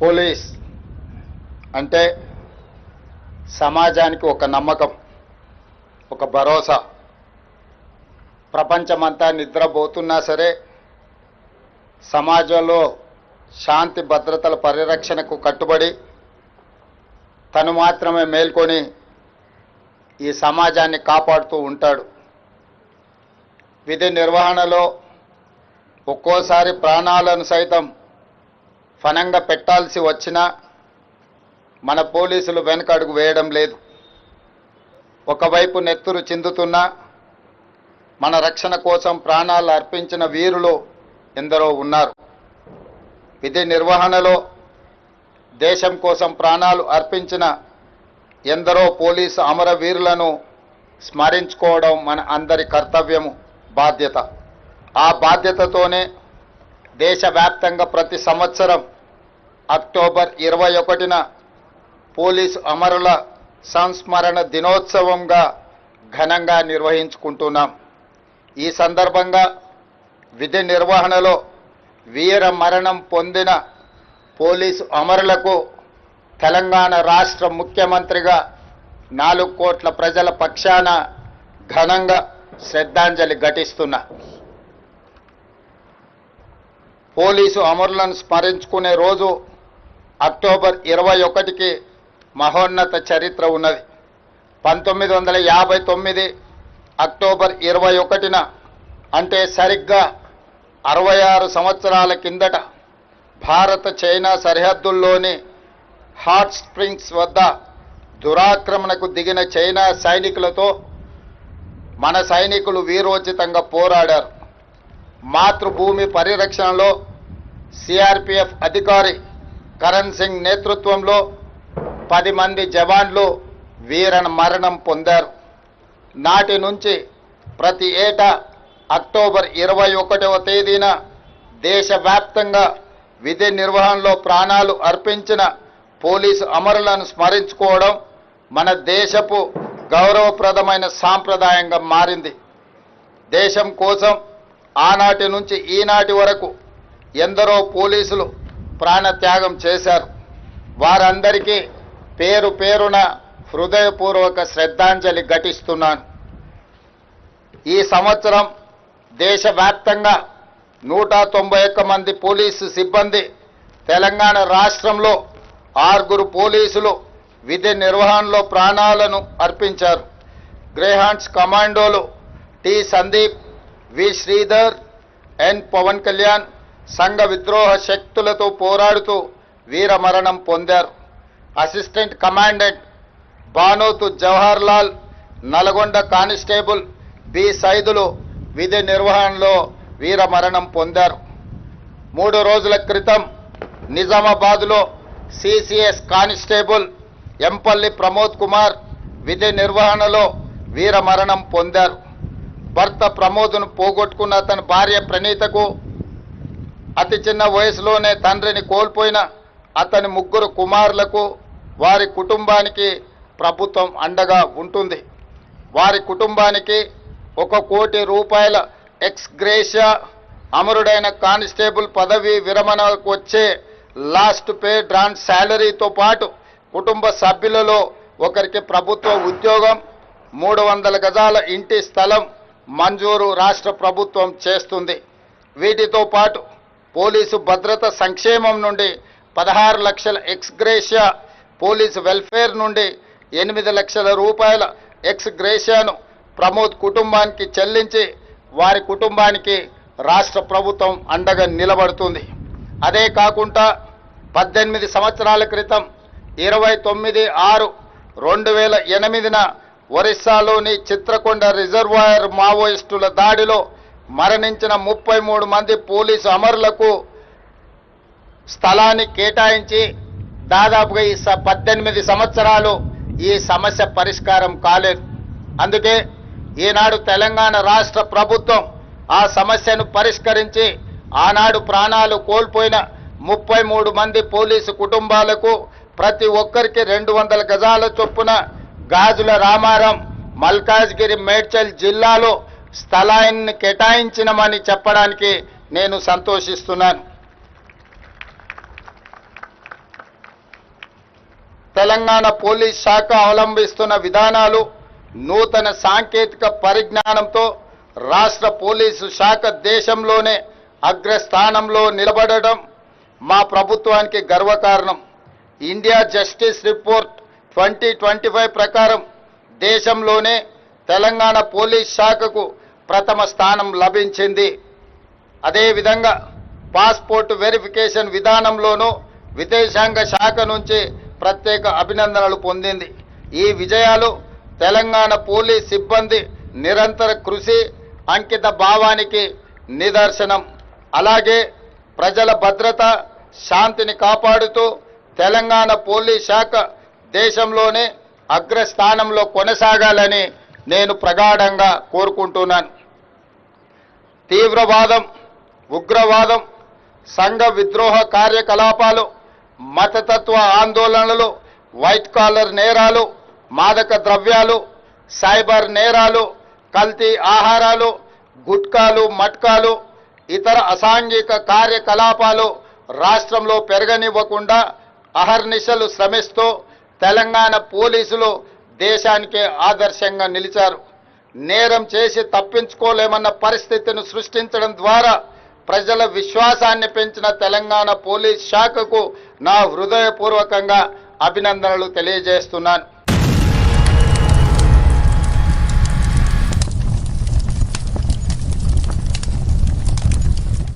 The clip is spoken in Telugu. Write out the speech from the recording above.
పోలీస్ అంటే సమాజానికి ఒక నమ్మకం ఒక భరోసా. ప్రపంచమంతా నిద్రపోతున్నా సరే సమాజంలో శాంతి భద్రతల పరిరక్షణకు కట్టుబడి తను మాత్రమే మేల్కొని ఈ సమాజాన్ని కాపాడుతూ ఉంటాడు. విధి నిర్వహణలో ఒక్కోసారి ప్రాణాలను సైతం ఫనంగా పెట్టాల్సి వచ్చినా మన పోలీసులు వెనకడుగు వేయడం లేదు. ఒకవైపు నెత్తురు చిందుతున్నా మన రక్షణ కోసం ప్రాణాలు అర్పించిన వీరులు ఎందరో ఉన్నారు. విధి నిర్వహణలో దేశం కోసం ప్రాణాలు అర్పించిన ఎందరో పోలీసు అమరవీరులను స్మరించుకోవడం మన అందరి కర్తవ్యము బాధ్యత. ఆ బాధ్యతతోనే దేశవ్యాప్తంగా ప్రతి సంవత్సరం అక్టోబర్ ఇరవై ఒకటిన పోలీసు అమరుల సంస్మరణ దినోత్సవంగా ఘనంగా నిర్వహించుకుంటున్నాం. ఈ సందర్భంగా విధి నిర్వహణలో వీర మరణం పొందిన పోలీసు అమరులకు తెలంగాణ రాష్ట్ర ముఖ్యమంత్రిగా నాలుగు కోట్ల ప్రజల పక్షాన ఘనంగా శ్రద్ధాంజలి ఘటిస్తున్నా. పోలీసు అమరులను స్మరించుకునే రోజు అక్టోబర్ ఇరవై ఒకటికి మహోన్నత చరిత్ర ఉన్నది. పంతొమ్మిది వందల యాభై తొమ్మిది అక్టోబర్ ఇరవై ఒకటిన అంటే సరిగ్గా అరవై ఆరు సంవత్సరాల కిందట భారత చైనా సరిహద్దుల్లోని హాట్ స్ప్రింగ్స్ వద్ద దురాక్రమణకు దిగిన చైనా సైనికులతో మన సైనికులు వీరోచితంగా పోరాడారు. మాతృభూమి పరిరక్షణలో సిఆర్పిఎఫ్ అధికారి కరణ్ సింగ్ నేతృత్వంలో పది మంది జవాన్లు వీర మరణం పొందారు. నాటి నుంచి ప్రతి ఏటా అక్టోబర్ ఇరవై ఒకటవ తేదీన దేశవ్యాప్తంగా విధి నిర్వహణలో ప్రాణాలు అర్పించిన పోలీసు అమరులను స్మరించుకోవడం మన దేశపు గౌరవప్రదమైన సాంప్రదాయంగా మారింది. దేశం కోసం ఆనాటి నుంచి ఈనాటి వరకు ఎందరో పోలీసులు ప్రాణత్యాగం చేశారు. వారందరికీ పేరు పేరున హృదయపూర్వక శ్రద్ధాంజలి ఘటిస్తున్నాను. ఈ సంవత్సరం దేశవ్యాప్తంగా నూట తొంభై ఒక్క మంది పోలీసు సిబ్బంది తెలంగాణ రాష్ట్రంలో ఆరుగురు పోలీసులు విధి నిర్వహణలో ప్రాణాలను అర్పించారు. Greyhounds కమాండోలు T Sandeep V. Sridhar N. Pawan Kalyan సంఘ విద్రోహ శక్తులతో పోరాడుతూ వీరమరణం పొందారు. Assistant commandant Banothu Jawahar Lal Nalgonda constable B. Saidulu విధి నిర్వహణలో వీరమరణం పొందారు. మూడు రోజుల క్రితం నిజామాబాద్లో సిసిఎస్ కానిస్టేబుల్ ఎంపల్లి ప్రమోద్ కుమార్ విధి నిర్వహణలో వీరమరణం పొందారు. భర్త ప్రమోద్ను పోగొట్టుకున్న అతని భార్య ప్రణీతకు అతి చిన్న వయసులోనే తండ్రిని కోల్పోయిన అతని ముగ్గురు కుమారులకు వారి కుటుంబానికి ప్రభుత్వం అండగా ఉంటుంది. వారి కుటుంబానికి ఒక కోటి రూపాయల ఎక్స్ గ్రేషియా అమరుడైన కానిస్టేబుల్ పదవి విరమణకు వచ్చే లాస్ట్ పే డ్రాన్ శాలరీతో పాటు కుటుంబ సభ్యులలో ఒకరికి ప్రభుత్వ ఉద్యోగం మూడు వందల గజాల ఇంటి స్థలం మంజూరు రాష్ట్ర ప్రభుత్వం చేస్తుంది. వీటితో పాటు పోలీసు భద్రత సంక్షేమం నుండి పదహారు లక్షల ఎక్స్గ్రేషియా పోలీసు వెల్ఫేర్ నుండి ఎనిమిది లక్షల రూపాయల ఎక్స్గ్రేషియాను ప్రమోద్ కుటుంబానికి చెల్లించి వారి కుటుంబానికి రాష్ట్ర ప్రభుత్వం అండగా నిలబడుతుంది. అదే కాకుండా పద్దెనిమిది సంవత్సరాల క్రితం ఇరవై తొమ్మిది ఆరు రెండు వేల ఎనిమిదిన ఒరిస్సాలోని చిత్రకొండ రిజర్వాయర్ మావోయిస్టుల దాడిలో మరణించిన ముప్పై మూడు మంది పోలీసు అమరులకు స్థలాన్ని కేటాయించి దాదాపుగా ఈ స- పద్దెనిమిది సంవత్సరాలు ఈ సమస్య పరిష్కారం కాలేదు. అందుకే ఈనాడు తెలంగాణ రాష్ట్ర ప్రభుత్వం ఆ సమస్యను పరిష్కరించి ఆనాడు ప్రాణాలు కోల్పోయిన ముప్పై మూడు మంది పోలీసు కుటుంబాలకు ప్రతి ఒక్కరికి రెండు వందల గజాల చొప్పున గాజుల రామారం మల్కాజ్గిరి మేడ్చల్ జిల్లాలో స్థలాన్ని కేటాయించినమని చెప్పడానికి నేను సంతోషిస్తున్నాను. తెలంగాణ పోలీస్ శాఖ అవలంబిస్తున్న విధానాలు నూతన సాంకేతిక పరిజ్ఞానంతో రాష్ట్ర పోలీసు శాఖ దేశంలోనే అగ్రస్థానంలో నిలబడడం మా ప్రభుత్వానికి గర్వకారణం. India justice report twenty twenty five ప్రకారం దేశంలోనే తెలంగాణ పోలీస్ శాఖకు ప్రథమ స్థానం లభించింది. అదేవిధంగా పాస్పోర్ట్ వెరిఫికేషన్ విధానంలోనూ విదేశాంగ శాఖ నుంచి ప్రత్యేక అభినందనలు పొందింది. ఈ విజయాలు తెలంగాణ పోలీస్ సిబ్బంది నిరంతర కృషి అంకిత భావానికి నిదర్శనం. అలాగే ప్రజల భద్రత శాంతిని కాపాడుతూ తెలంగాణ పోలీస్ శాఖ దేశంలోనే అగ్రస్థానంలో కొనసాగాలని నేను ప్రగాఢంగా కోరుకుంటున్నాను. తీవ్రవాదం ఉగ్రవాదం సంఘ విద్రోహ కార్యకలాపాలు మతతత్వ ఆందోళనలు వైట్ కాలర్ నేరాలు మాదక ద్రవ్యాలు సైబర్ నేరాలు కల్తీ ఆహారాలు గుట్కాలు మట్కాలు ఇతర అసాంఘిక కార్యకలాపాలు రాష్ట్రంలో పెరగనివ్వకుండా అహర్నిశలు శ్రమిస్తూ తెలంగాణ పోలీసులు దేశానికే ఆదర్శంగా నిలిచారు. నేరం చేసి తప్పించుకోలేమన్న పరిస్థితిని సృష్టించడం ద్వారా ప్రజల విశ్వాసాన్ని పెంచిన తెలంగాణ పోలీస్ శాఖకు నా హృదయపూర్వకంగా అభినందనలు తెలియజేస్తున్నాను.